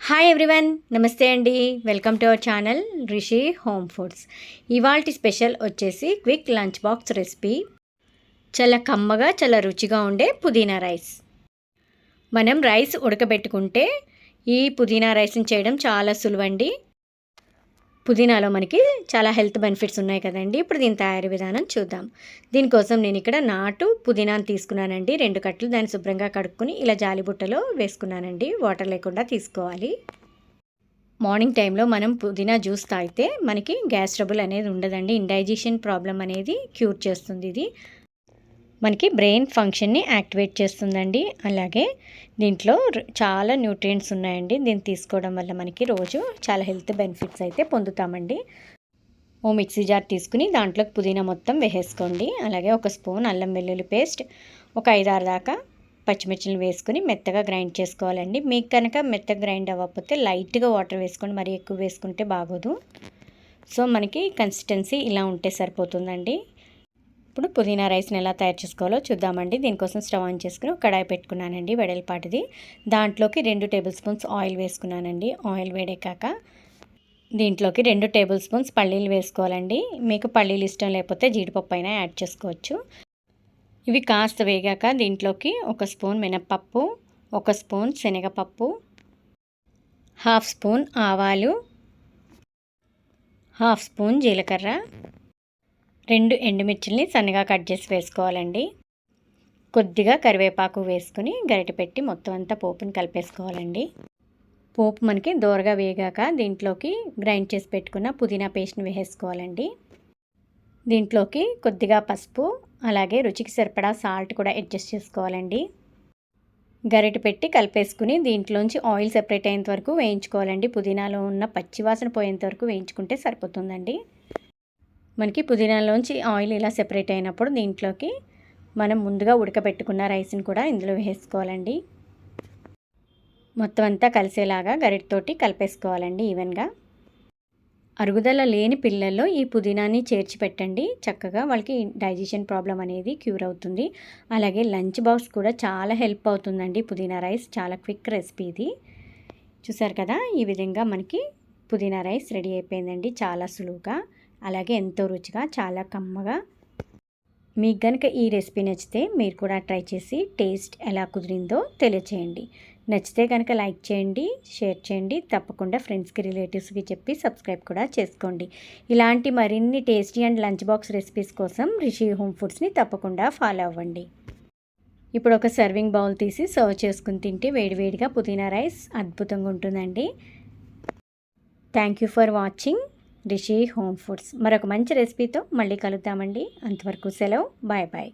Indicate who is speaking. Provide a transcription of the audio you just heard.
Speaker 1: Hi everyone నమస్తే అండి. Welcome to our channel Rishi home foods ఇవాళ స్పెషల్ వచ్చేసి క్విక్ లంచ్ బాక్స్ రెసిపీ చాలా కమ్మగా చాలా రుచిగా ఉండే పుదీనా రైస్ మనం రైస్ ఉడకబెట్టుకుంటే ఈ పుదీనా రైస్ని చేయడం చాలా సులువండి. పుదీనాలో మనకి చాలా హెల్త్ బెనిఫిట్స్ ఉన్నాయి కదండి. ఇప్పుడు దీని తయారీ విధానం చూద్దాం. దీనికోసం నేను ఇక్కడ నాటు పుదీనాను తీసుకున్నానండి. రెండు కట్టలు దాన్ని శుభ్రంగా కడుక్కుని ఇలా జాలి బుట్టలో వేసుకున్నానండి. వాటర్ లేకుండా తీసుకోవాలి. మార్నింగ్ టైంలో మనం పుదీనా జ్యూస్ తాగితే మనకి గ్యాస్ ట్రబుల్ అనేది ఉండదండి. ఇండైజెషన్ ప్రాబ్లం అనేది క్యూర్ చేస్తుంది ఇది. మనకి బ్రెయిన్ ఫంక్షన్ని యాక్టివేట్ చేస్తుందండి. అలాగే దీంట్లో చాలా న్యూట్రియంట్స్ ఉన్నాయండి. దీన్ని తీసుకోవడం వల్ల మనకి రోజు చాలా హెల్త్ బెనిఫిట్స్ అయితే పొందుతామండి. ఓ మిక్సీ జార్ తీసుకుని దాంట్లోకి పుదీనా మొత్తం వేసేసుకోండి. అలాగే ఒక స్పూన్ అల్లం వెల్లుల్లి పేస్ట్ ఒక ఐదారు దాకా పచ్చిమిర్చిలు వేసుకుని మెత్తగా గ్రైండ్ చేసుకోవాలండి. మీకు కనుక మెత్తగా గ్రైండ్ అవ్వకపోతే లైట్గా వాటర్ వేసుకోండి. మరీ ఎక్కువ వేసుకుంటే బాగోదు. సో మనకి కన్సిస్టెన్సీ ఇలా ఉంటే సరిపోతుందండి. ఇప్పుడు పుదీనా రైస్ని ఎలా తయారు చేసుకోవాలో చూద్దామండి. దీనికోసం స్టవ్ ఆన్ చేసుకుని కడాయి పెట్టుకున్నానండి వెడల్పాటిది. దాంట్లోకి రెండు టేబుల్ స్పూన్స్ ఆయిల్ వేసుకున్నానండి. ఆయిల్ వేడెక్కాక దీంట్లోకి రెండు టేబుల్ స్పూన్స్ పల్లీలు వేసుకోవాలండి. మీకు పల్లీలు ఇష్టం లేకపోతే జీడిపప్పు అయినా యాడ్ చేసుకోవచ్చు. ఇవి కాస్త వేగాక దీంట్లోకి ఒక స్పూన్ మినప్పప్పు ఒక స్పూన్ శనగపప్పు హాఫ్ స్పూన్ ఆవాలు హాఫ్ స్పూన్ జీలకర్ర రెండు ఎండుమిర్చిల్ని సన్నగా కట్ చేసి వేసుకోవాలండి. కొద్దిగా కరివేపాకు వేసుకుని గరిట పెట్టి మొత్తం అంతా పోపుని కలిపేసుకోవాలండి. పోపు మనకి దోరగా వేగాక దీంట్లోకి గ్రైండ్ చేసి పెట్టుకున్న పుదీనా పేస్ట్ని వేసేసుకోవాలండి. దీంట్లోకి కొద్దిగా పసుపు అలాగే రుచికి సరిపడా సాల్ట్ కూడా అడ్జస్ట్ చేసుకోవాలండి. గరిట పెట్టి కలిపేసుకుని దీంట్లోంచి ఆయిల్ సెపరేట్ అయ్యేంత వరకు వేయించుకోవాలండి. పుదీనాలో ఉన్న పచ్చివాసన పోయేంత వరకు వేయించుకుంటే సరిపోతుందండి. మనకి పుదీనాలోంచి ఆయిల్ ఇలా సెపరేట్ అయినప్పుడు దీంట్లోకి మనం ముందుగా ఉడకబెట్టుకున్న రైస్ని కూడా ఇందులో వేసుకోవాలండి. మొత్తం అంతా కలిసేలాగా గరిటతోటి కలిపేసుకోవాలండి ఈవెన్గా. అరుగుదల లేని పిల్లల్లో ఈ పుదీనాని చేర్చి పెట్టండి చక్కగా వాళ్ళకి డైజెషన్ ప్రాబ్లం అనేది క్యూర్ అవుతుంది. అలాగే లంచ్ బాక్స్ కూడా చాలా హెల్ప్ అవుతుందండి పుదీనా రైస్. చాలా క్విక్ రెసిపీ ఇది. చూసారు కదా? ఈ విధంగా మనకి పుదీనా రైస్ రెడీ అయిపోయిందండి. చాలా సులువుగా. అలాగే ఎంతో రుచిగా చాలా కమ్మగా. మీకు కనుక ఈ రెసిపీ నచ్చితే మీరు కూడా ట్రై చేసి టేస్ట్ ఎలా కుదిరిందో తెలియచేయండి. నచ్చితే కనుక లైక్ చేయండి షేర్ చేయండి. తప్పకుండా ఫ్రెండ్స్కి రిలేటివ్స్కి చెప్పి సబ్స్క్రైబ్ కూడా చేసుకోండి. ఇలాంటి మరిన్ని tasty and lunch box recipes కోసం రిషి హోమ్ ఫుడ్స్ని తప్పకుండా ఫాలో అవ్వండి. ఇప్పుడు ఒక సర్వింగ్ బౌల్ తీసి సర్వ్ చేసుకుని తింటే వేడివేడిగా పుదీనా రైస్ అద్భుతంగా ఉంటుందండి. Thank you for watching. Rishi home foods. మరొక మంచి రెసిపీతో మళ్ళీ కలుద్దామండి. అంతవరకు సెలవు. Bye bye.